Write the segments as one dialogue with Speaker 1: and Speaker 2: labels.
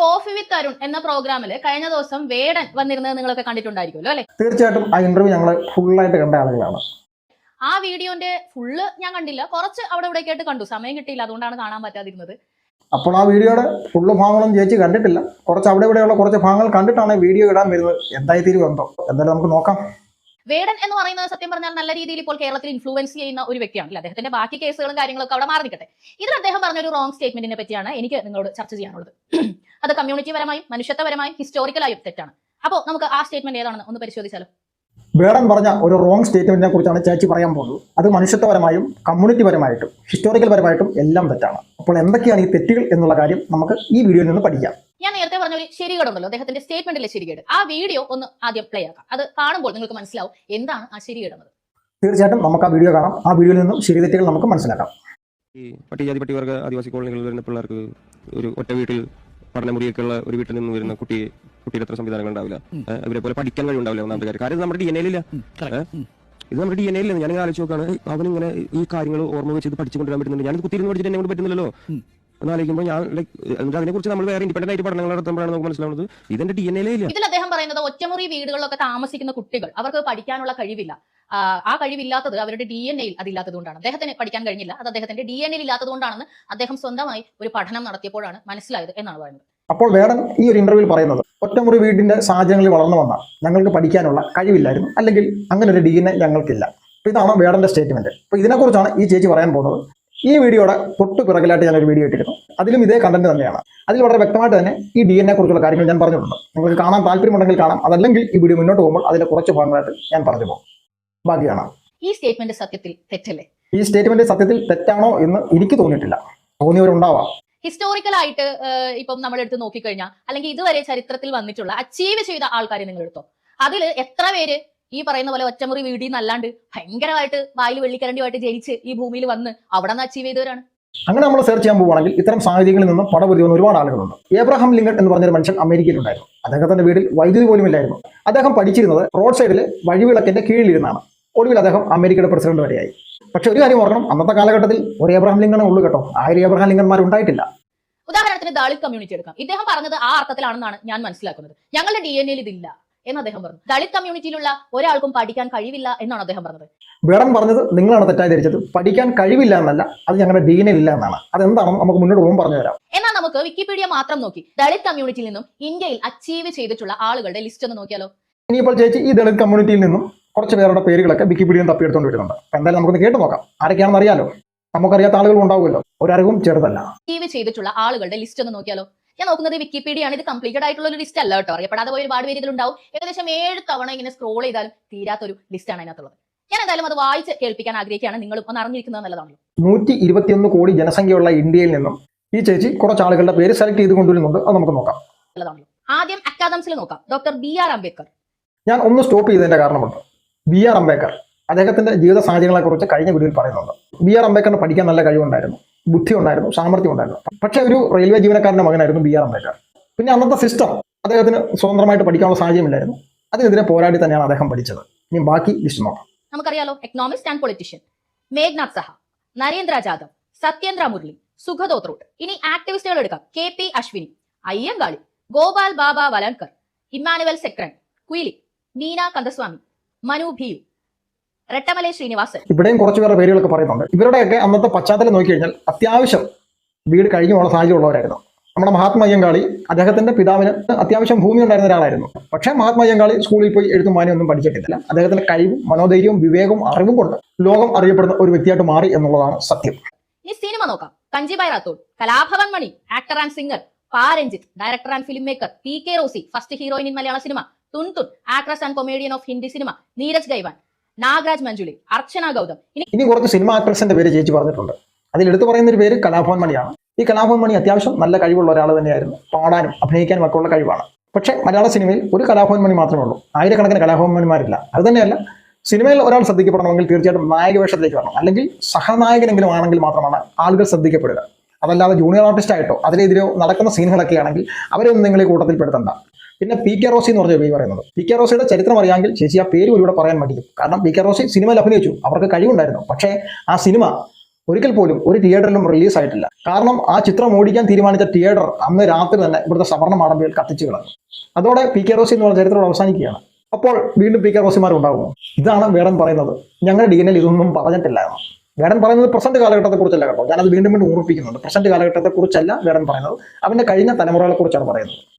Speaker 1: Coffee with Arun എന്ന പ്രോഗ്രാമിൽ കഴിഞ്ഞ ദിവസം വേടൻ വന്നിരുന്നത് നിങ്ങളൊക്കെ കണ്ടിട്ടുണ്ടായിരിക്കുമല്ലോ അല്ലെ?
Speaker 2: തീർച്ചയായിട്ടും ആ ഇന്റർവ്യൂ ഞങ്ങൾ ഫുള്ളായിട്ട് കണ്ട ആളുകളാണ്.
Speaker 1: ആ വീഡിയോന്റെ ഫുള്ള് ഞാൻ കണ്ടില്ല. കുറച്ച് അവിടെ ഇവിടെ ആയിട്ട് കണ്ടു. സമയം കിട്ടിയില്ല. അതുകൊണ്ടാണ് കാണാൻ പറ്റാതിരുന്നത്.
Speaker 2: അപ്പോൾ ആ വീഡിയോയുടെ ഫുള്ള് ഭാഗങ്ങളും ചേച്ചി കണ്ടിട്ടില്ല. കുറച്ച് അവിടെ ഇവിടെയുള്ള കുറച്ച് ഭാഗങ്ങൾ കണ്ടിട്ടാണ് വീഡിയോ ഇടാൻ വരുന്നത്. എന്തായി തീരും എന്തോ എന്തായാലും നമുക്ക് നോക്കാം.
Speaker 1: വേടൻ എന്ന് പറയുന്നത് സത്യം പറഞ്ഞാൽ നല്ല രീതിയിൽ ഇപ്പോൾ കേരളത്തിൽ ഇൻഫ്ലുവൻസ് ചെയ്യുന്ന ഒരു വ്യക്തിയാണ് അദ്ദേഹത്തിന്റെ ബാക്കി കേസുകളും കാര്യങ്ങളൊക്കെ അവിടെ മാറി നിൽക്കട്ടെ ഇതിൽ അദ്ദേഹം പറഞ്ഞ ഒരു റോങ് സ്റ്റേറ്റ്മെന്റിനെ പറ്റിയാണ് എനിക്ക് നിങ്ങളോട് ചർച്ച ചെയ്യാനുള്ളത്. അത് കമ്മ്യൂണിറ്റി പരമായും മനുഷ്യത്വപരമായും ഹിസ്റ്റോറിക്കലായും തെറ്റാണ്. അപ്പോൾ നമുക്ക് ആ സ്റ്റേറ്റ്മെന്റ് ഏതാണെന്ന് ഒന്ന് പരിശോധിച്ചാലോ?
Speaker 2: വേറെ പറഞ്ഞ ഒരു റോങ് സ്റ്റേറ്റ്മെന്റിനെ കുറിച്ചാണ് ചേച്ചി പറയാൻ പോകുന്നത്. അത് മനുഷ്യത്വപരമായും കമ്മ്യൂണിറ്റി പരമായിട്ടും ഹിസ്റ്റോറിക്കൽ പരമായിട്ടും എല്ലാം തെറ്റാണ്. അപ്പോൾ എന്തൊക്കെയാണ് ഈ തെറ്റുകൾ എന്നുള്ള കാര്യം നമുക്ക് ഈ വീഡിയോയിൽ നിന്ന് പഠിക്കാം.
Speaker 1: ഞാൻ നേരത്തെ പറഞ്ഞ ഒരു ശരികേടുണ്ടല്ലോ അദ്ദേഹത്തിന്റെ സ്റ്റേറ്റ്മെന്റിലെ ശരികേട്. ആ വീഡിയോ ഒന്ന് ആദ്യം പ്ലേ ആക്കാം. അത് കാണുമ്പോൾ നിങ്ങൾക്ക് മനസ്സിലാവും എന്താണ് ആ ശരികേടുന്നത്.
Speaker 2: തീർച്ചയായിട്ടും നമുക്ക് ആ വീഡിയോ കാണാം. ആ വീഡിയോയിൽ നിന്നും ശരി തെറ്റുകൾ നമുക്ക് മനസ്സിലാക്കാം.
Speaker 3: ഈ പട്ടികജാതി പട്ടികവർഗ ആദിവാസി കോളനികളിൽ വരുന്ന പിള്ളേർക്ക് ഒരു ഒറ്റ വീട്ടിൽ പഠനമുറിയൊക്കെ ഉള്ള ഒരു വീട്ടിൽ നിന്ന് വരുന്ന കുട്ടി കുട്ടിയുടെ അത്ര സംവിധാനങ്ങൾ ഉണ്ടാവില്ല. അവരെ പോലെ പഠിക്കാൻ കഴിവുണ്ടാവില്ല ഒന്നാമത്തെ കാര്യം. കാര്യം നമ്മുടെ ഡി എൻ എല്ലില്ല ഇത് നമ്മുടെ ഡി എൻ എല്ലാം ഞാൻ ആലോചിച്ച് നോക്കാണ് അവനിങ്ങനെ ഇങ്ങനെ ഈ കാര്യങ്ങൾ ഓർമ്മ വെച്ച് ഇത് പഠിച്ചുകൊണ്ടിരാൻ പറ്റുന്നുണ്ട്. ഞാനിത് കുത്തിയിരുന്ന് പഠിച്ചിട്ട് എന്നെ കൊണ്ട് പറ്റുന്നില്ലല്ലോ. എന്ന് ആലോചിക്കുമ്പോൾ ഞാൻ ലൈക്ക് അതിനെക്കുറിച്ച് നമ്മൾ വേറെ ഇൻഡിപെൻഡന്റ് ആയിട്ട് പഠനങ്ങൾ നടത്തുമ്പോഴാണ് നമുക്ക് മനസ്സിലാവുന്നത്. ഇതിന്റെ ഡി എൻ എയിലേ ഇല്ല
Speaker 1: ഇതിൽ അദ്ദേഹം പറയുന്നത് ഒറ്റമുറി വീടുകളിലൊക്കെ താമസിക്കുന്ന കുട്ടികൾ അവർക്ക് പഠിക്കാനുള്ള കഴിവില്ല. ആ, കഴിവില്ലാത്തത് അവരുടെ ഡി എൻ എയിൽ അതില്ലാത്തത് കൊണ്ടാണ്. അദ്ദേഹത്തിന് പഠിക്കാൻ കഴിഞ്ഞില്ല. അത് അദ്ദേഹത്തിന്റെ ഡി എൻ എയിൽ ഇല്ലാത്തത് കൊണ്ടാണെന്ന് അദ്ദേഹം സ്വന്തമായി ഒരു പഠനം നടത്തിയപ്പോഴാണ് മനസ്സിലായത് എന്നാണ് പറയുന്നത്.
Speaker 2: അപ്പോൾ വേടൻ ഈ ഒരു ഇന്റർവ്യൂവിൽ പറയുന്നത് ഒറ്റമുറി വീടിന്റെ സാഹചര്യങ്ങളിൽ വളർന്നു വന്ന ഞങ്ങൾക്ക് പഠിക്കാനുള്ള കഴിവില്ലായിരുന്നു അല്ലെങ്കിൽ അങ്ങനെ ഒരു ഡി എൻ എ ഞങ്ങൾക്കില്ല. അപ്പോൾ ഇതാണ് വേടന്റെ സ്റ്റേറ്റ്മെന്റ് അപ്പോൾ ഇതിനെക്കുറിച്ചാണ് ഈ ചേച്ചി പറയാൻ പോകുന്നത്. ഈ വീഡിയോയുടെ തൊട്ട് പിറകിലായിട്ട് ഞാനൊരു ഒരു വീഡിയോ ഇട്ടിരുന്നു. അതിലും ഇതേ കണ്ടന്റ് തന്നെയാണ്. അതിൽ വളരെ വ്യക്തമായിട്ട് തന്നെ ഈ ഡി എൻ എ കുറിച്ചുള്ള കാര്യങ്ങൾ ഞാൻ പറഞ്ഞിട്ടുണ്ട്. നിങ്ങൾക്ക് കാണാൻ താല്പര്യമുണ്ടെങ്കിൽ കാണാം. അതല്ലെങ്കിൽ ഈ വീഡിയോ മുന്നോട്ട് പോകുമ്പോൾ അതിന്റെ കുറച്ച് ഭാഗങ്ങളായിട്ട് ഞാൻ പറഞ്ഞു പോകും. ബാക്കി കാണാം
Speaker 1: ഈ സ്റ്റേറ്റ്മെന്റ് സത്യത്തിൽ തെറ്റല്ലേ?
Speaker 2: ഈ സ്റ്റേറ്റ്മെന്റ് സത്യത്തിൽ തെറ്റാണോ എന്ന് എനിക്ക് തോന്നിയിട്ടില്ല. തോന്നിയവരുണ്ടാവാം
Speaker 1: ഹിസ്റ്റോറിക്കൽ ആയിട്ട് ഏഹ്, ഇപ്പം നമ്മൾ എടുത്ത് നോക്കിക്കഴിഞ്ഞാൽ അല്ലെങ്കിൽ ഇതുവരെ ചരിത്രത്തിൽ വന്നിട്ടുള്ള അച്ചീവ് ചെയ്ത ആൾക്കാരെ നിങ്ങൾ എടുത്തോ അതിൽ എത്ര പേര് ഈ പറയുന്ന പോലെ ഒറ്റമുറി വീടിൽ നിന്നല്ലാണ്ട് ഭയങ്കരമായിട്ട് വായിൽ വെള്ളിക്കരണ്ടിയുമായിട്ട് ജനിച്ച് ഈ ഭൂമിയിൽ വന്ന് അവിടെ നിന്ന് അച്ചീവ് ചെയ്തവരാണ്.
Speaker 2: അങ്ങനെ നമ്മൾ സെർച്ച് ചെയ്യാൻ പോവുകയാണെങ്കിൽ ഇത്തരം സാഹചര്യങ്ങളിൽ നിന്നും പടപൊതി വന്ന ഒരുപാട് ആളുകളുണ്ട്. ഏബ്രഹാം ലിങ്കൺ എന്ന് പറഞ്ഞൊരു മനുഷ്യൻ അമേരിക്കയിലുണ്ടായിരുന്നു. അദ്ദേഹത്തിന്റെ വീട്ടിൽ വൈദ്യുതി പോലും ഇല്ലായിരുന്നു. അദ്ദേഹം പഠിച്ചിരുന്നത് റോഡ് സൈഡിൽ വഴിവിളക്കിന്റെ കീഴിലിരുന്നാണ്. ഒടുവിൽ അദ്ദേഹം അമേരിക്കയുടെ പ്രസിഡന്റ് വരെയായി. പക്ഷെ ഒരു കാര്യം ഓർക്കണം അന്നത്തെ കാലഘട്ടത്തിൽ ഒരു ഏബ്രഹാം ലിങ്കണേ ഉള്ളൂ കേട്ടോ. ആയിരം ഏബ്രഹാം ലിങ്കന്മാർ ഉണ്ടായിട്ടില്ല.
Speaker 1: ഉദാഹരണത്തിന് ദളിത് കമ്മ്യൂണിറ്റി എടുക്കാം. ഇദ്ദേഹം പറഞ്ഞത് ആ അർത്ഥത്തിലാണെന്നാണ് ഞാൻ മനസ്സിലാക്കുന്നത്. ഞങ്ങളുടെ ഡി എൻ എയിൽ ഇതില്ല. എന്ന് അദ്ദേഹം പറഞ്ഞു. ദളിത് കമ്മ്യൂണിറ്റിയിലുള്ള ഒരാൾക്കും പഠിക്കാൻ കഴിവില്ല എന്നാണ് അദ്ദേഹം പറഞ്ഞത്.
Speaker 2: വേടൻ പറഞ്ഞത് നിങ്ങളാണ് തെറ്റായി ധരിച്ചത്. പഠിക്കാൻ കഴിവില്ല എന്നല്ല അത് ഞങ്ങളുടെ ഡീനിൽ ഇല്ല എന്നാണ്. അതെന്താണെന്ന് നമുക്ക് മുന്നോട്ട് പോകുമ്പോൾ പറഞ്ഞു തരാം.
Speaker 1: എന്നാൽ നമുക്ക് വിക്കിപീഡിയ മാത്രം നോക്കി. ദളിത് കമ്മ്യൂണിറ്റിയിൽ നിന്നും ഇന്ത്യയിൽ അച്ചീവ് ചെയ്തിട്ടുള്ള ആളുകളുടെ ലിസ്റ്റ് ഒന്ന് നോക്കിയാലോ?
Speaker 2: ഇനിയിപ്പോൾ ചേച്ചി ഈ ദളിത് കമ്മ്യൂണിറ്റിയിൽ നിന്നും കുറച്ച് പേരുടെ പേരുകളൊക്കെ വിക്കിപീഡിയ തപ്പിയെടുത്തോണ്ട് വരുന്നുണ്ട്. എന്തായാലും നമുക്കൊന്ന് കേട്ട് നോക്കാം. ആരൊക്കെയാണെന്ന് അറിയാലോ? നമുക്കറിയാത്ത ആളുകൾ ഉണ്ടാവുമല്ലോ. ഒരറിവും ചെറുതല്ല.
Speaker 1: അച്ചീവ് ചെയ്തിട്ടുള്ള ആളുകളുടെ ലിസ്റ്റ് ഒന്ന് നോക്കിയാലോ? ഞാൻ നോക്കുന്നത് വിക്കിപീഡിയ ആണ്. ഇത് കംപ്ലീറ്റഡ് ആയിട്ടുള്ള ഒരു ലിസ്റ്റ് അല്ല കേട്ടോ. അറിയപ്പെടാതെ പോയി ഒരുപാട് പേര് ഇതിലുണ്ടാവും. ഏകദേശം ഏഴ് തവണ ഇങ്ങനെ സ്ക്രോൾ ചെയ്താലും തീരാത്തൊരു ലിസ്റ്റാണ് അതിനകത്തുള്ളത്. ഞാൻ എന്തായാലും അത് വായിച്ച് കേൾപ്പിക്കാൻ ആഗ്രഹിക്കുകയാണ്. നിങ്ങൾ ഒന്ന് അറിഞ്ഞിരിക്കുന്നത് നല്ലതാണല്ലോ.
Speaker 2: നൂറ്റി ഇരുപത്തിയൊന്ന് കോടി ജനസംഖ്യയുള്ള ഇന്ത്യയിൽ നിന്നും ഈ ചേച്ചി കുറച്ച് ആളുകളുടെ പേര് സെലക്ട് ചെയ്ത് കൊണ്ടുവരുന്നുണ്ട്. അത് നമുക്ക് നോക്കാം.
Speaker 1: നല്ലതാണല്ലോ. ആദ്യം അക്കാദംസിൽ നോക്കാം. Doctor B R Ambedkar.
Speaker 2: ഞാൻ ഒന്ന് സ്റ്റോപ്പ് ചെയ്തതിന്റെ കാരണമുണ്ട്. ബി ആർ അംബേദ്കർ അദ്ദേഹത്തിന്റെ ജീവിത സാഹചര്യങ്ങളെ കുറിച്ച് കഴിഞ്ഞ വീഡിയോയിൽ പറയുന്നുണ്ട്. ബി ആർ അംബേദ്കറിന് പഠിക്കാൻ നല്ല കഴിവുണ്ടായിരുന്നു. ബുദ്ധി ഉണ്ടായിരുന്നു സാമർഥ്യം ഉണ്ടായിരുന്നു. പക്ഷേ ഒരു റെയിൽവേ ജീവനക്കാരന്റെ മകനായിരുന്നു ബി ആർ അംബേദ്കർ. പിന്നെ അന്നത്തെ സിസ്റ്റം അദ്ദേഹത്തിന് സ്വതന്ത്രമായിട്ട് പഠിക്കാനുള്ള സാഹചര്യമില്ലായിരുന്നു. അതിനെതിരെ പോരാടി തന്നെയാണ് അദ്ദേഹം പഠിച്ചത്. ഇനി ബാക്കി ലിസ്റ്റ് നോക്കാം.
Speaker 1: നമുക്കറിയാലോ എക്കണോമിസ്റ്റ് ആൻഡ് പൊളിറ്റീഷ്യൻ മേഘ്നാഥ് സഹ നരേന്ദ്ര ജാദവ് സത്യേന്ദ്ര മുരളി സുഖദോത്രൂട്ട് ഇനി ആക്ടിവിസ്റ്റുകൾ എടുക്കാം. K P Ashwini Ayyankali Gopal Baba Walangkar Immanuel Sekaran Kuyili Neena Kandasamy Manu Bhil Rettamalai Srinivasan.
Speaker 2: ഇവിടെയും കുറച്ച് പേരുടെ പേരുകളൊക്കെ പറയുന്നുണ്ട്. ഇവരുടെയൊക്കെ അന്നത്തെ പശ്ചാത്തലം നോക്കി കഴിഞ്ഞാൽ അത്യാവശ്യം വീട് കഴിഞ്ഞു സാഹചര്യം ഉള്ളവരായിരുന്നു നമ്മുടെ മഹാത്മാ അയ്യങ്കാളി അദ്ദേഹത്തിന്റെ പിതാവിന് അത്യാവശ്യം ഭൂമി ഉണ്ടായിരുന്ന ഒരാളായിരുന്നു. പക്ഷേ മഹാത്മാ അയ്യങ്കാളി സ്കൂളിൽ പോയി എഴുത്തും വായനയും ഒന്നും പഠിച്ചിട്ടില്ല. അദ്ദേഹത്തിന്റെ കഴിവും മനോധൈര്യവും വിവേകവും അറിവും കൊണ്ട് ലോകം അറിയപ്പെടുന്ന ഒരു വ്യക്തിയായിട്ട് മാറി എന്നുള്ളതാണ് സത്യം.
Speaker 1: ഇനി സിനിമ നോക്കാം. Kanjibhai Rathod Kalabhavan Mani actor and singer Pa Ranjith director and film maker P K Rosy first heroine in Malayalam cinema Tuntun actress and comedian of Hindi cinema Neeraj Ghaywan. Nagraj Manjule Archana Gautam. ഇനി
Speaker 2: കുറച്ച് cinema ആക്ട്രസിന്റെ പേര് ചേച്ചി പറഞ്ഞിട്ടുണ്ട്. അതിൽ എടുത്തു പറയുന്ന ഒരു പേര് കലാഭവൻ മണിയാണ്. ഈ കലാഭവൻ മണി അത്യാവശ്യം നല്ല കഴിവുള്ള ഒരാൾ തന്നെയായിരുന്നു. പാടാനും അഭിനയിക്കാനും ഒക്കെ ഉള്ള കഴിവാണ്. പക്ഷേ മലയാള സിനിമയിൽ ഒരു കലാഭവൻ മണി മാത്രമേ ഉള്ളൂ. ആയിരക്കണക്കിന് കലാഭവൻ അത് തന്നെയല്ല സിനിമയിൽ ഒരാൾ ശ്രദ്ധിക്കപ്പെടണമെങ്കിൽ തീർച്ചയായിട്ടും നായക വേഷത്തിലേക്ക് വരണം. അല്ലെങ്കിൽ സഹനായകനെങ്കിലും ആണെങ്കിൽ മാത്രമാണ് ആളുകൾ ശ്രദ്ധിക്കപ്പെടുക. അതല്ലാതെ ജൂനിയർ ആർട്ടിസ്റ്റ് ആയിട്ടോ അതിലെതിരോ നടക്കുന്ന സീനുകളൊക്കെ ആണെങ്കിൽ അവരെ ഒന്നും നിങ്ങൾ ഈ കൂട്ടത്തിൽ പെടുത്തണ്ട. പിന്നെ പി കെ റോസി എന്ന് പറഞ്ഞ പറയുന്നത്. പി കെ റോസിയുടെ ചരിത്രം അറിയാമെങ്കിൽ ചേച്ചി ആ പേര് ഒരുപാട് പറയാൻ മടിക്കും. കാരണം പി കെ റോസി സിനിമയിൽ അഭിനയിച്ചു. അവർക്ക് കഴിവുണ്ടായിരുന്നു. പക്ഷേ ആ സിനിമ ഒരിക്കൽ പോലും ഒരു തിയേറ്ററിലും റിലീസ് ആയിട്ടില്ല. കാരണം ആ ചിത്രം ഓടിക്കാൻ തീരുമാനിച്ച തിയേറ്റർ അന്ന് രാത്രി തന്നെ ഇവിടുത്തെ സവർണ മാടമ്പികൾ കത്തിച്ചു കളഞ്ഞു. അതോടെ പി കെ റോസി എന്ന് പറഞ്ഞ ചരിത്രം അവസാനിക്കുകയാണ്. അപ്പോൾ വീണ്ടും പി കെ റോസിമാർ ഉണ്ടാകുന്നു. ഇതാണ് വേടൻ പറയുന്നത്. ഞങ്ങളുടെ ഡി എൻ എൽ ഇതൊന്നും പറഞ്ഞിട്ടില്ല വേടൻ പറയുന്നത് പ്രസന്റ് കാലഘട്ടത്തെക്കുറിച്ചല്ല കേട്ടോ. ഞാനത് വീണ്ടും വീണ്ടും ഓർമ്മിപ്പിക്കുന്നുണ്ട്. പ്രസന്റ് കാലഘട്ടത്തെക്കുറിച്ചല്ല വേടൻ പറയുന്നത്. അവന്റെ കഴിഞ്ഞ തലമുറകളെക്കുറിച്ചാണ് പറയുന്നത്.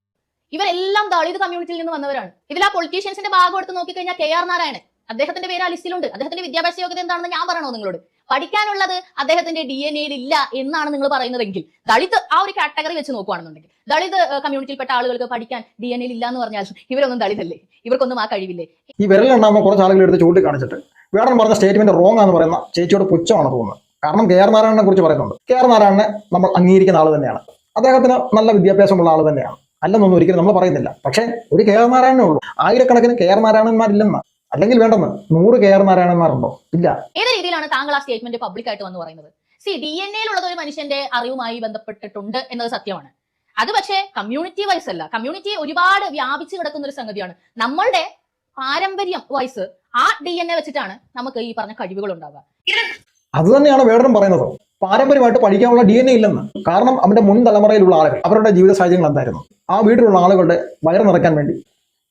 Speaker 1: ഇവരെല്ലാം ദളിത് കമ്മ്യൂണിറ്റിയിൽ നിന്ന് വന്നവരാണ്. ഇതിൽ ആ പൊളിറ്റീഷ്യൻസിന്റെ ഭാഗം എടുത്ത് നോക്കിക്കഴിഞ്ഞാൽ കെ ആർ നാരായണൻ അദ്ദേഹത്തിന്റെ പേര് ആ ലിസ്റ്റിലുണ്ട് അദ്ദേഹത്തിന്റെ വിദ്യാഭ്യാസ യോഗ്യത എന്താണെന്ന് ഞാൻ പറയണോ നിങ്ങളോട്? പഠിക്കാനുള്ളത് അദ്ദേഹത്തിന്റെ ഡി എൻ എയിൽ ഇല്ല എന്നാണ് നിങ്ങൾ പറയുന്നതെങ്കിൽ ദളിത് ആ ഒരു കാറ്റഗറി വെച്ച് നോക്കുകയാണെന്നുണ്ടെങ്കിൽ ദളിത് കമ്മ്യൂണിറ്റിയിൽപ്പെട്ട ആളുകൾക്ക് പഠിക്കാൻ ഡി എൻ എയിൽ ഇല്ല എന്ന് പറഞ്ഞാൽ ഇവരൊന്നും ദളിതല്ലേ? ഇവർക്കൊന്നും ആ കഴിവില്ലേ?
Speaker 2: ഈ വിരലുണ്ടാകുന്ന കുറച്ച് ആളുകൾ എടുത്ത് ചൂണ്ടിക്കാണിച്ചിട്ട് വേടൻ പറഞ്ഞ സ്റ്റേറ്റ്മെന്റ് റോങ് എന്ന് പറയുന്ന ചേച്ചിയോട് പുച്ഛമാണ് തോന്നുന്നത്. കാരണം കെ ആർ നാരായണനെ കുറിച്ച് പറയുന്നുണ്ട്. കെ ആർ നാരായണനെ നമ്മൾ അംഗീകരിക്കുന്ന ആൾ തന്നെയാണ്. അദ്ദേഹത്തിന് നല്ല വിദ്യാഭ്യാസമുള്ള ആൾ തന്നെയാണ്. അല്ലെന്നൊന്നും ഒരിക്കലും നമ്മൾ പറയുന്നില്ല. പക്ഷേ ഒരു കെ ആർ നാരായണനേ ഉള്ളൂ. ആയിരക്കണക്കിന് കെ ആർ നാരായണന്മാരില്ലെന്ന്. അല്ലെങ്കിൽ വേണ്ടെന്ന്. നൂറ് കെ ആർ നാരായണന്മാരുണ്ടോ? ഇല്ല.
Speaker 1: ഏത് രീതിയിലാണ് താങ്കൾ ആ സ്റ്റേറ്റ്മെന്റ് പബ്ലിക് ആയിട്ട് വന്ന് പറയുന്നത്? സി ഡി എൻ എയിലുള്ളത് ഒരു മനുഷ്യന്റെ അറിവുമായി ബന്ധപ്പെട്ടിട്ടുണ്ട് എന്നത് സത്യമാണ്. അത് പക്ഷേ കമ്മ്യൂണിറ്റി വൈസ് അല്ല. കമ്മ്യൂണിറ്റി ഒരുപാട് വ്യാപിച്ചു കിടക്കുന്ന ഒരു സംഗതിയാണ്. നമ്മളുടെ പാരമ്പര്യം വൈസ് ആ ഡി എൻ എ വെച്ചിട്ടാണ് നമുക്ക് ഈ പറഞ്ഞ കഴിവുകൾ ഉണ്ടാവുക.
Speaker 2: അത് തന്നെയാണ് വേടനും പറയുന്നത്. പാരമ്പര്യമായിട്ട് പഠിക്കാനുള്ള ഡി എൻ എ ഇല്ലെന്ന്. കാരണം അവന്റെ മുൻ തലമുറയിലുള്ള ആളുകൾ അവരുടെ ജീവിത സാഹചര്യങ്ങൾ എന്തായിരുന്നു? ആ വീട്ടിലുള്ള ആളുകളുടെ വയറ് നിറയ്ക്കാൻ വേണ്ടി.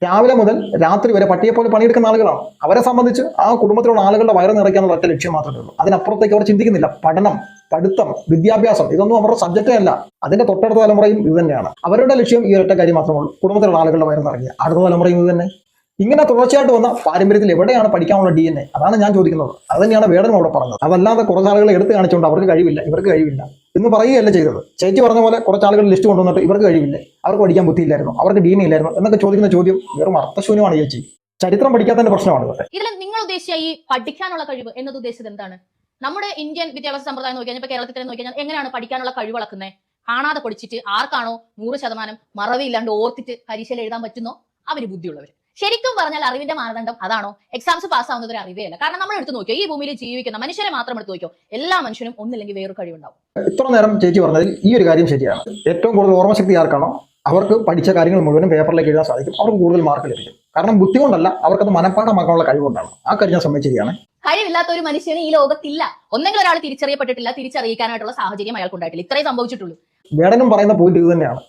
Speaker 2: രാവിലെ മുതൽ രാത്രി വരെ പട്ടിയെ പോലെ പണിയെടുക്കുന്ന ആളുകളാണ്. അവരെ സംബന്ധിച്ച് ആ കുടുംബത്തിലുള്ള ആളുകളുടെ വയറ് നിറയ്ക്കാനുള്ള ഒറ്റ ലക്ഷ്യം മാത്രമേ ഉള്ളൂ. അതിനപ്പുറത്തേക്ക് അവർ ചിന്തിക്കുന്നില്ല. പഠനം പഠിത്തം വിദ്യാഭ്യാസം ഇതൊന്നും അവരുടെ സബ്ജക്റ്റേ അല്ല. അതിന്റെ തൊട്ടടുത്ത തലമുറയും ഇത് തന്നെയാണ്. അവരുടെ ലക്ഷ്യം ഈ ഒറ്റ കാര്യം മാത്രമേ ഉള്ളൂ. കുടുംബത്തിലുള്ള ആളുകളുടെ വയറ് നിറയ്ക്കുക. അടുത്ത തലമുറയും ഇത് തന്നെ. ഇങ്ങനെ തുടർച്ചയായിട്ട് വന്ന പാരമ്പര്യത്തിൽ എവിടെയാണ് പഠിക്കാനുള്ള ഡി എൻ എ അതാണ് ഞാൻ ചോദിക്കുന്നത്. അത് തന്നെയാണ് വേടനും അവിടെ പറഞ്ഞത്. അതല്ലാതെ കുറച്ച് ആളുകളെ എടുത്ത് കാണിച്ചുകൊണ്ട് അവർക്ക് കഴിവില്ല ഇവർക്ക് കഴിവില്ല എന്ന് പറയുകയല്ല ചെയ്തത്. ചേച്ചി പറഞ്ഞ പോലെ കുറച്ച് ആളുകൾ ലിസ്റ്റ് കൊണ്ടുവന്നിട്ട് ഇവർക്ക് കഴിവില്ലേ അവർക്ക് പഠിക്കാൻ ബുദ്ധിയില്ലായിരുന്നു അവർക്ക് ഡി എൻ ഇല്ലായിരുന്നു എന്നൊക്കെ ചോദിക്കുന്ന ചോദ്യം വെറും അർത്ഥശൂന്യമാണ് ചേച്ചി. ചരിത്രം പഠിക്കാത്തതിന്റെ പ്രശ്നമാണ്
Speaker 1: ഇതിൽ നിങ്ങൾ ഉദ്ദേശിച്ച ഈ പഠിക്കാനുള്ള കഴിവ് എന്നത് ഉദ്ദേശിച്ചത് എന്താണ്? നമ്മുടെ ഇന്ത്യൻ വിദ്യാഭ്യാസ സമ്പ്രദായം നോക്കി കഴിഞ്ഞാൽ കേരളത്തിൽ തന്നെ നോക്കി കഴിഞ്ഞാൽ എങ്ങനെയാണ് പഠിക്കാനുള്ള കഴിവ് വളക്കുന്നത് കാണാതെ പഠിച്ചിട്ട് ആർക്കാണോ നൂറ് ശതമാനം മറവിയില്ലാണ്ട് ഓർത്തിട്ട് പരീക്ഷയിൽ എഴുതാൻ പറ്റുന്നോ? അവർ ബുദ്ധിയുള്ളവർ ശരിക്കും പറഞ്ഞാൽ അറിവിന്റെ മാനദണ്ഡം അതാണോ? എക്സാംസ് പാസ് ആവുന്നത് ഒരു അറിവേ അല്ല. കാരണം നമ്മൾ എടുത്ത് നോക്കിയോ? ഈ ഭൂമിയിൽ ജീവിക്കുന്ന മനുഷ്യരെ മാത്രം എടുത്ത് നോക്കിയോ? എല്ലാ മനുഷ്യനും ഒന്നില്ലെങ്കിൽ വേറൊരു കഴിവുണ്ടാവും.
Speaker 2: ഇത്ര നേരം ചേച്ചി പറഞ്ഞതിൽ ഈ ഒരു കാര്യം ശരിയാണ്. ഏറ്റവും കൂടുതൽ ഓർമ്മശക്തി ആർക്കാണോ? അവർക്ക് പഠിച്ച കാര്യങ്ങൾ മുഴുവനും പേപ്പറിലേക്ക് എഴുതാൻ സാധിക്കും. അവർക്ക് കൂടുതൽ മാർക്ക് ലഭിക്കും. കാരണം ബുദ്ധി കൊണ്ടല്ല അവർക്കത് മനഃപ്പാഠമാക്കാനുള്ള കഴിവുകൊണ്ടാണ് ആ കാര്യം ഞാൻ സമ്മതിച്ചിരിക്കുകയാണ്
Speaker 1: കഴിവില്ലാത്ത ഒരു മനുഷ്യന് ഈ ലോകത്തില്ല. ഒന്നെങ്കിൽ ഒരാൾ തിരിച്ചറിയപ്പെട്ടിട്ടില്ല. തിരിച്ചറിയിക്കാനായിട്ടുള്ള സാഹചര്യം അയാൾക്കുണ്ടായിട്ടില്ല ഇത്രയും സംഭവിച്ചിട്ടുള്ളൂ.
Speaker 2: വേടനും പറയുന്ന പോയിന്റ് ഇത് തന്നെയാണ്.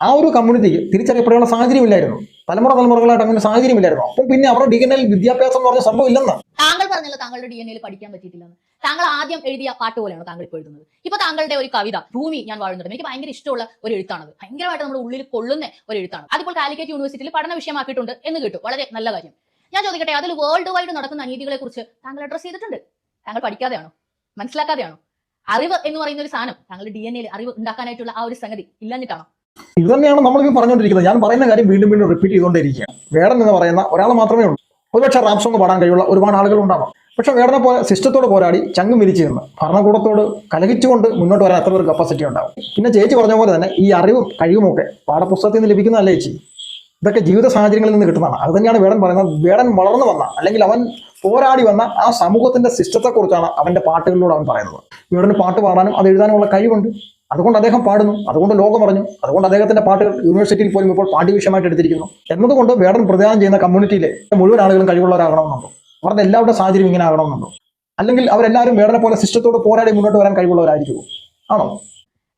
Speaker 2: ആ ഒരു കമ്മ്യൂണിറ്റിക്ക് തിരിച്ചറിയപ്പെടാനുള്ള സാഹചര്യമില്ലായിരുന്നു തലമുറ തലമുറകളായിട്ട് അങ്ങനെ സാഹചര്യമില്ലായിരുന്നു. അപ്പം പിന്നെ അവരുടെ ഡി എൻ എൽ വിദ്യാഭ്യാസം എന്ന് പറഞ്ഞ സംഭവം ഇല്ലെന്ന്.
Speaker 1: താങ്കൾ പറഞ്ഞല്ലോ താങ്കളുടെ ഡി എൻ എൽ പഠിക്കാൻ പറ്റിയിട്ടില്ലെന്ന്. താങ്കൾ ആദ്യം എഴുതിയ പാട്ട് പോലെയാണ് താങ്കൾ ഇപ്പോൾ എഴുതുന്നത്? ഇപ്പൊ താങ്കളുടെ ഒരു കവിത ഭൂമി ഞാൻ വാഴുന്നുണ്ട്. എനിക്ക് ഭയങ്കര ഇഷ്ടമുള്ള ഒരു എഴുത്താണത്. ഭയങ്കരമായിട്ട് നമ്മുടെ ഉള്ളിൽ കൊള്ളുന്ന ഒരു എഴുത്താണ്. അതിപ്പോൾ കാലിക്കറ്റ് യൂണിവേഴ്സിറ്റിയിൽ പഠന വിഷയമാക്കിയിട്ടുണ്ട് എന്ന് കേട്ടു. വളരെ നല്ല കാര്യം. ഞാൻ ചോദിക്കട്ടെ അതിൽ വേൾഡ് വൈഡ് നടക്കുന്ന അനീതികളെ കുറിച്ച് താങ്കൾ അഡ്രസ് ചെയ്തിട്ടുണ്ട്? താങ്കൾ പഠിക്കാതെയാണോ? മനസ്സിലാക്കാതെയാണോ? അറിവ് എന്ന് പറയുന്ന ഒരു സാധനം താങ്കളുടെ ഡി എൻ എയിൽ അറിവ് ഉണ്ടാക്കാനായിട്ടുള്ള ആ ഒരു സംഗതി ഇല്ലഞ്ഞിട്ടാണോ
Speaker 2: ഇത് തന്നെയാണ് നമ്മളിപ്പോൾ പറഞ്ഞുകൊണ്ടിരിക്കുന്നത്. ഞാൻ പറയുന്ന കാര്യം വീണ്ടും വീണ്ടും റിപ്പീറ്റ് ചെയ്തുകൊണ്ടിരിക്കുകയാണ് വേടൻ എന്ന് പറയുന്ന ഒരാൾ മാത്രമേ ഉള്ളൂ. ഒരുപക്ഷെ റാപ്പ് സോങ് പാടാൻ കഴിയുള്ള ഒരുപാട് ആളുകൾ ഉണ്ടാവാം. പക്ഷെ വേടനെ പോലെ സിസ്റ്റത്തോട് പോരാടി ചങ്കും നിന്ന് ഭരണകൂടത്തോട് കലഹിച്ചുകൊണ്ട് മുന്നോട്ട് വരാൻ അത്ര ഒരു കപ്പാസിറ്റി ഉണ്ടാവും. പിന്നെ ചേച്ചി പറഞ്ഞ പോലെ തന്നെ ഈ അറിവും കഴിവുമൊക്കെ പാഠപുസ്തകത്തിൽ നിന്ന് ലഭിക്കുന്നതല്ല ചേച്ചി? ഇതൊക്കെ ജീവിത സാഹചര്യങ്ങളിൽ നിന്ന് കിട്ടുന്നതാണ്. അത് തന്നെയാണ് വേടൻ പറയുന്നത്. വേടൻ വളർന്നു വന്ന അല്ലെങ്കിൽ അവൻ പോരാടി വന്ന ആ സമൂഹത്തിന്റെ സിസ്റ്റത്തെക്കുറിച്ചാണ് അവന്റെ പാട്ടുകളിലൂടെ അവൻ പറയുന്നത്. വേടന് പാട്ട് പാടാനും അത് എഴുതാനുമുള്ള കഴിവുണ്ട്. അതുകൊണ്ട് അദ്ദേഹം പാടുന്നു അതുകൊണ്ട് ലോകം പറഞ്ഞു അതുകൊണ്ട് അദ്ദേഹത്തിന്റെ പാട്ടുകൾ യൂണിവേഴ്സിറ്റിയിൽ പോലും ഇപ്പോൾ പാഠ്യ വിഷയമായിട്ട് എടുത്തിരിക്കുന്നു. എന്നതുകൊണ്ട് വേടൻ പ്രതിദാനം ചെയ്യുന്ന കമ്മ്യൂണിറ്റിയിലെ മുഴുവൻ ആളുകളും കഴിവുള്ളവരാകണമെന്നുണ്ടോ? അവരുടെ എല്ലാവരുടെ സാഹചര്യം ഇങ്ങനെ ആകണമെന്നുണ്ടോ? അല്ലെങ്കിൽ അവരെല്ലാവരും വേടനെ പോലെ സിസ്റ്റത്തോട് പോരാടി മുന്നോട്ട് വരാൻ കഴിവുള്ളവരായിരിക്കുമോ? ആണോ?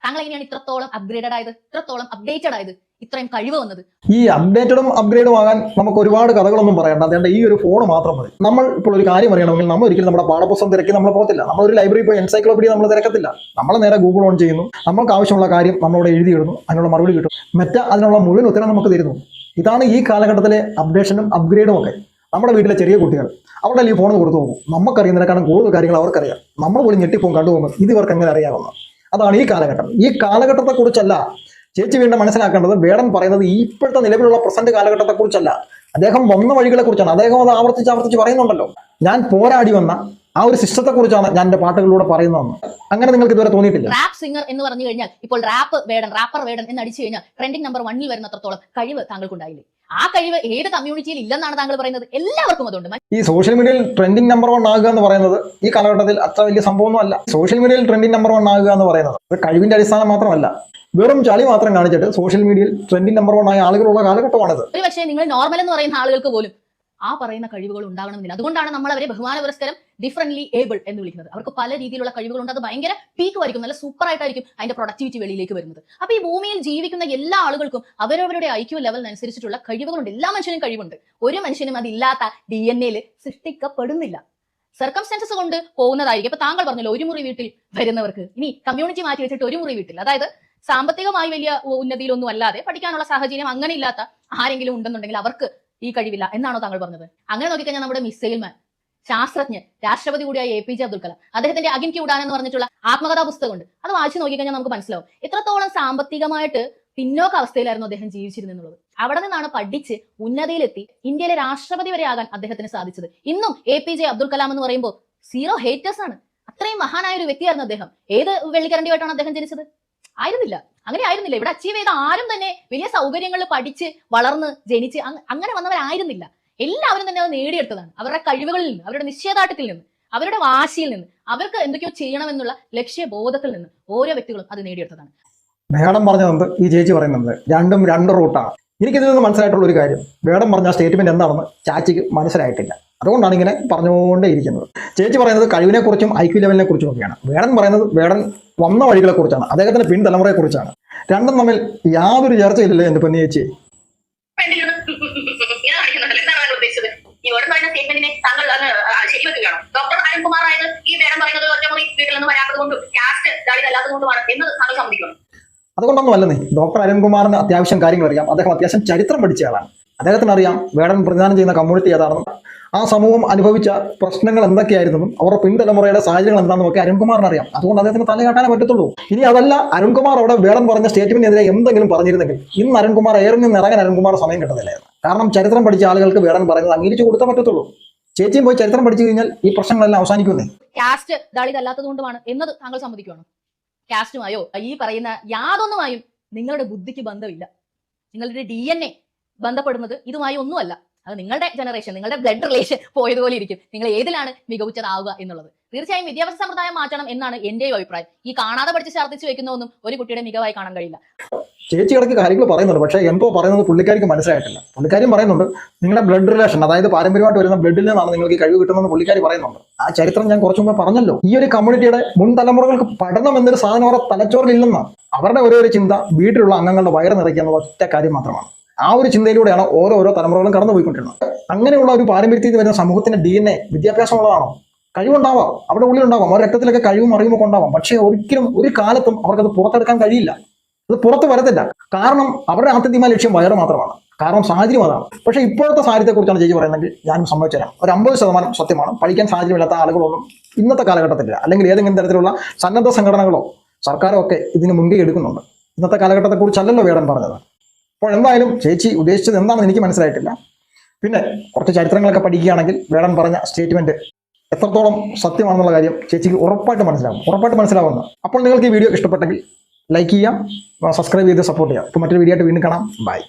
Speaker 1: താങ്കൾ എങ്ങനെയാണ് ഇത്രത്തോളം അപ്ഗ്രേഡഡ് ആയത്? ഇത്രത്തോളം അപ്ഡേറ്റഡ് ആയത്? ഇത്രയും കഴിവ് വന്നത്.
Speaker 2: ഈ അപ്ഡേറ്റഡും അപ്ഗ്രേഡും ആകാൻ നമുക്ക് ഒരുപാട് കഥകളൊന്നും പറയണ്ട. അതേണ്ട ഈ ഒരു ഫോൺ മാത്രം മതി. നമ്മൾ ഇപ്പോൾ ഒരു കാര്യം അറിയണമെങ്കിൽ നമ്മൾ ഒരിക്കലും നമ്മുടെ പാഠപുസ്തകം തിരക്കി നമ്മൾ പോകത്തില്ല. നമ്മൾ ഒരു ലൈബ്രറി പോയി എൻസൈക്ലോപീഡിയ നമ്മൾ തിരക്കത്തില്ല. നമ്മൾ നേരെ ഗൂഗിൾ ഓൺ ചെയ്യുന്നു. നമുക്ക് ആവശ്യമുള്ള കാര്യം നമ്മളോട് എഴുതി ഇടുന്നു. അതിനുള്ള മറുപടി കിട്ടും. മെറ്റ അതിനുള്ള മുഴുവൻ ഉത്തരം നമുക്ക് തരുന്നു. ഇതാണ് ഈ കാലഘട്ടത്തിലെ അപ്ഡേഷനും അപ്ഗ്രേഡും ഒക്കെ. നമ്മുടെ വീട്ടിലെ ചെറിയ കുട്ടികൾ അവരുടെ ഈ ഫോൺ കൊടുത്തു പോകും. നമുക്കറിയുന്നതിനേക്കാളും കൂടുതൽ കാര്യങ്ങൾ അവർക്കറിയാം. നമ്മൾ പോലും ഞെട്ടിപ്പോകും കണ്ടുപോകുമ്പോൾ ഇത് ഇവർക്ക് എങ്ങനെ അറിയാവുന്ന? അതാണ് ഈ കാലഘട്ടം. ഈ കാലഘട്ടത്തെക്കുറിച്ചല്ല ചേച്ചി വീണ്ടും മനസ്സിലാക്കേണ്ടത് വേടൻ പറയുന്നത് ഇപ്പോഴത്തെ നിലവിലുള്ള പ്രസന്റ് കാലഘട്ടത്തെക്കുറിച്ചല്ല. അദ്ദേഹം വന്ന വഴികളെ കുറിച്ചാണ് അദ്ദേഹം അത് ആവർത്തിച്ച് ആവർത്തിച്ച് പറയുന്നുണ്ടല്ലോ. ഞാൻ പോരാടി വന്ന ആ ഒരു സിസ്റ്റത്തെക്കുറിച്ചാണ് ഞാൻ എന്റെ പാട്ടുകളിലൂടെ പറയുന്നതെന്ന്. അങ്ങനെ നിങ്ങൾക്ക് ഇതുവരെ തോന്നിയിട്ടില്ല?
Speaker 1: റാപ്പ് സിംഗർ എന്ന് പറഞ്ഞു കഴിഞ്ഞാൽ ഇപ്പോൾ റാപ്പ് വേടൻ റാപ്പർ വേടൻ എന്ന് അടിച്ചു കഴിഞ്ഞാൽ ട്രെൻഡിങ് നമ്പർ വണ്ണിൽ വരുന്നത്രത്തോളം കഴിവ് താങ്കൾക്കുണ്ടായില്ലേ? ആ കഴിവ് ഏത് കമ്മ്യൂണിറ്റിയിൽ ഇല്ലെന്നാണ് താങ്കൾ പറയുന്നത്? എല്ലാവർക്കും അതുണ്ട്.
Speaker 2: ഈ സോഷ്യൽ മീഡിയയിൽ ട്രെൻഡിങ് നമ്പർ വൺ ആകുക എന്ന് പറയുന്നത് ഈ കാലഘട്ടത്തിൽ അത്ര വലിയ സംഭവമൊന്നും അല്ല. സോഷ്യൽ മീഡിയയിൽ ട്രെൻഡിങ് നമ്പർ വൺ ആകുക എന്ന് പറയുന്നത് അത് കഴിവിന്റെ അടിസ്ഥാനം മാത്രമല്ല. വെറും ചളി മാത്രം കാണിച്ചിട്ട് സോഷ്യൽ മീഡിയയിൽ ട്രെൻഡിങ് നമ്പർ വൺ ആയ ആളുകളുള്ള കാലഘട്ടമാണിത്.
Speaker 1: ഒരു പക്ഷേ നിങ്ങൾ നോർമൽ എന്ന് പറയുന്ന ആളുകൾക്ക് പോലും ആ പറയുന്ന കഴിവുകൾ ഉണ്ടാകണമെന്നില്ല. അതുകൊണ്ടാണ് നമ്മൾ അവരെ ബഹുമാന പുരസ്കാരം ഡിഫറൻലി ഏബിൾ എന്ന് വിളിക്കുന്നത്. അവർക്ക് പല രീതിയിലുള്ള കഴിവുകളുണ്ട് അത് ഭയങ്കര പീക്ക് ആയിരിക്കും. നല്ല സൂപ്പർ ആയിട്ടായിരിക്കും അതിന്റെ പ്രൊഡക്ടിവിറ്റി വെളിയിലേക്ക് വരുന്നത്. അപ്പൊ ഈ ഭൂമിയിൽ ജീവിക്കുന്ന എല്ലാ ആളുകൾക്കും അവരവരുടെ ഐക്യു ലെവലിനനുസരിച്ചിട്ടുള്ള കഴിവുകളുണ്ട്. എല്ലാ മനുഷ്യനും കഴിവുണ്ട്. ഒരു മനുഷ്യനും അതില്ലാത്ത ഡി എൻ എയിൽ സൃഷ്ടിക്കപ്പെടുന്നില്ല. സർക്കംസ്റ്റൻസസ് കൊണ്ട് പോകുന്നതായിരിക്കും. ഇപ്പൊ താങ്കൾ പറഞ്ഞല്ലോ ഒരു മുറി വീട്ടിൽ വരുന്നവർക്ക്. ഇനി കമ്മ്യൂണിറ്റി മാറ്റി വെച്ചിട്ട് ഒരു മുറി വീട്ടിൽ. അതായത് സാമ്പത്തികമായി വലിയ ഉന്നതിയിലൊന്നും അല്ലാതെ പഠിക്കാനുള്ള സാഹചര്യം അങ്ങനെ ഇല്ലാത്ത ആരെങ്കിലും ഉണ്ടെന്നുണ്ടെങ്കിൽ അവർക്ക് ഈ കഴിവില്ല എന്നാണോ താങ്കൾ പറഞ്ഞത്? അങ്ങനെ നോക്കിക്കഴിഞ്ഞാൽ നമ്മുടെ മിസൈൽ മാൻ ശാസ്ത്രജ്ഞൻ രാഷ്ട്രപതി കൂടിയായ A P J Abdul Kalam അദ്ദേഹത്തിന്റെ അഗിൻ ഉടാൻ എന്ന് പറഞ്ഞിട്ടുള്ള ആത്മകഥാ പുസ്തകമുണ്ട്. അത് വായിച്ചു നോക്കിക്കഴിഞ്ഞാൽ നമുക്ക് മനസ്സിലാവും. എത്രത്തോളം സാമ്പത്തികമായിട്ട് പിന്നോക്ക അവസ്ഥയിലായിരുന്നു അദ്ദേഹം ജീവിച്ചിരുന്നെന്നുള്ളത് അവിടെ നിന്നാണ് പഠിച്ച് ഉന്നതിയിലെത്തി ഇന്ത്യയിലെ രാഷ്ട്രപതി വരെ ആകാൻ അദ്ദേഹത്തിന് സാധിച്ചത്. ഇന്നും A P J Abdul Kalam എന്ന് പറയുമ്പോൾ സീറോ ഹേറ്റേഴ്സ് ആണ്. അത്രയും മഹാനായ ഒരു വ്യക്തിയായിരുന്നു അദ്ദേഹം. ഏത് വെള്ളിക്കരണ്ടിയായിട്ടാണ് അദ്ദേഹം ജനിച്ചത്? ആയിരുന്നില്ല. അങ്ങനെ ആയിരുന്നില്ല. ഇവിടെ അച്ചീവ് ചെയ്ത ആരും തന്നെ വലിയ സൗകര്യങ്ങൾ പഠിച്ച് വളർന്ന് ജനിച്ച് അങ്ങ- അങ്ങനെ വന്നവരായിരുന്നില്ല. എല്ലാവരും തന്നെ അത് നേടിയെടുത്തതാണ്. അവരുടെ കഴിവുകളിൽ നിന്ന് അവരുടെ നിശ്ചയദാർഢ്യത്തിൽ നിന്ന് അവരുടെ വാശിയിൽ നിന്ന് അവർക്ക് എന്തൊക്കെയോ ചെയ്യണമെന്നുള്ള ലക്ഷ്യബോധത്തിൽ നിന്ന് ഓരോ വ്യക്തികളും അത് നേടിയെടുത്തതാണ്.
Speaker 2: വേടം പറഞ്ഞതുണ്ട് ഈ ചേച്ചി പറയുന്നത് രണ്ടും രണ്ട് റൂട്ടാണ് എനിക്കിതിൽ നിന്ന് മനസ്സിലായിട്ടുള്ള ഒരു കാര്യം. വേടം പറഞ്ഞ സ്റ്റേറ്റ്മെന്റ് എന്താണെന്ന് ചാച്ചിക്ക് മനസ്സിലായിട്ടില്ല. അതുകൊണ്ടാണ് ഇങ്ങനെ പറഞ്ഞുകൊണ്ടേ ഇരിക്കുന്നത്. ചേച്ചി പറയുന്നത് കഴിവിനെക്കുറിച്ചും ഐക്യു ലെവലിനെ കുറിച്ചും ഒക്കെയാണ് വേടൻ പറയുന്നത് വേടൻ വന്ന വഴികളെക്കുറിച്ചാണ്. അദ്ദേഹത്തിന്റെ പിൻതലമുറയെ കുറിച്ചാണ് രണ്ടും തമ്മിൽ യാതൊരു ചർച്ചയില്ലല്ലോ എന്റെ പൊന്നി ചേച്ചി.
Speaker 4: വേർഡ് പറയുന്ന സ്റ്റേറ്റ്മെന്റിനെ താങ്കൾ ഡോക്ടർ ഈ പറയുന്നത് കാസ്റ്റ്
Speaker 2: അതുകൊണ്ടൊന്നും ഡോക്ടർ അരുൺകുമാറിന് അത്യാവശ്യം കാര്യങ്ങൾ അറിയാം അദ്ദേഹം അത്യാവശ്യം ചരിത്രം പഠിച്ച ആളാണ് അദ്ദേഹത്തിന് അറിയാം വേടൻ പ്രതിദാനം ചെയ്യുന്ന കമ്മ്യൂണിറ്റി ഏതാണെന്നും. ആ സമൂഹം അനുഭവിച്ച പ്രശ്നങ്ങൾ എന്തൊക്കെയായിരുന്നെന്നും അവരുടെ പിൻതലമുറയുടെ സാഹചര്യങ്ങൾ എന്താണെന്നും ഒക്കെ അരുൺകുമാറിന് അറിയാം. അതുകൊണ്ട് അദ്ദേഹത്തിന് തല കാട്ടാനേ പറ്റത്തുള്ളൂ. ഇനി അതല്ല അരുൺകുമാർ അവിടെ വേടൻ പറഞ്ഞ സ്റ്റേറ്റ്മെന്റിനെതിരെ എന്തെങ്കിലും പറഞ്ഞിരുന്നെങ്കിൽ ഇന്ന് അരുൺകുമാർ ഏറെ നിന്ന് ഇറങ്ങാൻ അരുൺകുമാർ സമയം കിട്ടത്തില്ലായിരുന്നു. കാരണം ചരിത്രം പഠിച്ച ആളുകൾക്ക് വേടൻ പറയുന്നത് അംഗീകരിച്ചു കൊടുത്താൽ പറ്റത്തുള്ളൂ. ചേച്ചിയും പോയി ചരിത്രം പഠിച്ചു കഴിഞ്ഞാൽ ഈ പ്രശ്നങ്ങളെല്ലാം അവസാനിക്കുന്നേ
Speaker 1: കാസ്റ്റ് ദളിതല്ലാത്തത് കൊണ്ടുമാണ് എന്നത് താങ്കൾ സമ്മതിക്കുകയാണോ കാസ്റ്റുമായോ ഈ പറയുന്ന യാതൊന്നുമായും നിങ്ങളുടെ ബുദ്ധിക്ക് ബന്ധമില്ല. നിങ്ങളുടെ ഡി എൻ എ ബന്ധപ്പെടുന്നത് ഇതുമായി ഒന്നുമല്ല. അത് നിങ്ങളുടെ ജനറേഷൻ നിങ്ങളുടെ ബ്ലഡ് റിലേഷൻ പോയതുപോലെ ഇരിക്കും. നിങ്ങൾ ഏതിലാണ് മികവുറ്റതാവുക എന്നുള്ളത്. തീർച്ചയായും വിദ്യാഭ്യാസ സമ്പ്രദായം മാറ്റണം എന്നാണ് എന്റെയും അഭിപ്രായം. ഈ കാണാതെ പഠിച്ച് ഛർദ്ദിച്ച് വെക്കുന്ന ഒന്നും ഒരു കുട്ടിയുടെ മികവായി കാണാൻ കഴിയില്ല.
Speaker 2: ചേച്ചി ഇടയ്ക്ക് കാര്യങ്ങൾ പറയുന്നുണ്ട് പക്ഷേ എന്തോ പറയുന്നത് പുള്ളിക്കാരിക്ക് മനസ്സിലായിട്ടില്ല. പുള്ളിക്കാരും പറയുന്നുണ്ട് നിങ്ങളുടെ ബ്ലഡ് റിലേഷൻ അതായത് പാരമ്പര്യമായിട്ട് വരുന്ന ബ്ലഡിൽ നിന്നാണ് നിങ്ങൾക്ക് കഴിവ് കിട്ടുന്നതെന്ന് പുള്ളിക്കാരി പറയുന്നുണ്ട്. ആ ചരിത്രം ഞാൻ കുറച്ചു മുമ്പ് പറഞ്ഞല്ലോ. ഈ ഒരു കമ്മ്യൂണിറ്റിയുടെ മുൻ തലമുറകൾക്ക് പഠനം എന്നൊരു സാധനം അവരുടെ തലച്ചോറിലില്ലെന്നാണ് അവരുടെ ഒരേ ഒരു ചിന്ത വീട്ടിലുള്ള അംഗങ്ങളുടെ വയറ് നിറയ്ക്കുന്ന ഒറ്റ കാര്യം മാത്രമാണ്. ആ ഒരു ചിന്തയിലൂടെയാണ് ഓരോരോ തലമുറകളും കടന്നുപോയിക്കൊണ്ടിരുന്നത്. അങ്ങനെയുള്ള ഒരു പാരമ്പര്യത്തിൽ വരുന്ന സമൂഹത്തിന്റെ ഡി എൻ എ വിദ്യാഭ്യാസമുള്ളതാണോ? കഴിവുണ്ടാവാം. അവരുടെ ഉള്ളിലുണ്ടാവാം. അവരുടെ രക്തത്തിലൊക്കെ കഴിവും അറിയുമൊക്കെ ഉണ്ടാവാം. പക്ഷേ ഒരിക്കലും ഒരു കാലത്തും അവർക്കത് പുറത്തെടുക്കാൻ കഴിയില്ല. അത് പുറത്ത് വരത്തില്ല. കാരണം അവരുടെ ആത്യന്തികമായ ലക്ഷ്യം വയറ് മാത്രമാണ്. കാരണം സാഹചര്യം അതാണ്. പക്ഷേ ഇപ്പോഴത്തെ സാഹചര്യത്തെക്കുറിച്ചാണ് ചേച്ചി പറയുന്നതെങ്കിൽ ഞാനും സമ്മതിച്ചു തരാം ഒരു അമ്പത് ശതമാനം സത്യമാണ്. പഠിക്കാൻ സാഹചര്യമില്ലാത്ത ആളുകളൊന്നും ഇന്നത്തെ കാലഘട്ടത്തിലില്ല. അല്ലെങ്കിൽ ഏതെങ്കിലും തരത്തിലുള്ള സന്നദ്ധ സംഘടനകളോ സർക്കാരോ ഒക്കെ ഇതിന് മുൻകൈ എടുക്കുന്നുണ്ട്. ഇന്നത്തെ കാലഘട്ടത്തെക്കുറിച്ചല്ലല്ലോ വേടൻ പറഞ്ഞത്. അപ്പോൾ എന്തായാലും ചേച്ചി ഉദ്ദേശിച്ചത് എന്താണെന്ന് എനിക്ക് മനസ്സിലായിട്ടില്ല. പിന്നെ കുറച്ച് ചരിത്രങ്ങളൊക്കെ പഠിക്കുകയാണെങ്കിൽ വേടൻ പറഞ്ഞ സ്റ്റേറ്റ്മെന്റ് എത്രത്തോളം സത്യമാണെന്നുള്ള കാര്യം ചേച്ചിക്ക് ഉറപ്പായിട്ട് മനസ്സിലാവും. ഉറപ്പായിട്ട് മനസ്സിലാവുന്നു അപ്പോൾ നിങ്ങൾക്ക് ഈ വീഡിയോ ഇഷ്ടപ്പെട്ടെങ്കിൽ ലൈക്ക് ചെയ്യാം സബ്സ്ക്രൈബ് ചെയ്ത് സപ്പോർട്ട് ചെയ്യാം. അപ്പോൾ മറ്റൊരു വീഡിയോ ആയിട്ട് വീണ്ടും കാണാം. ബൈ.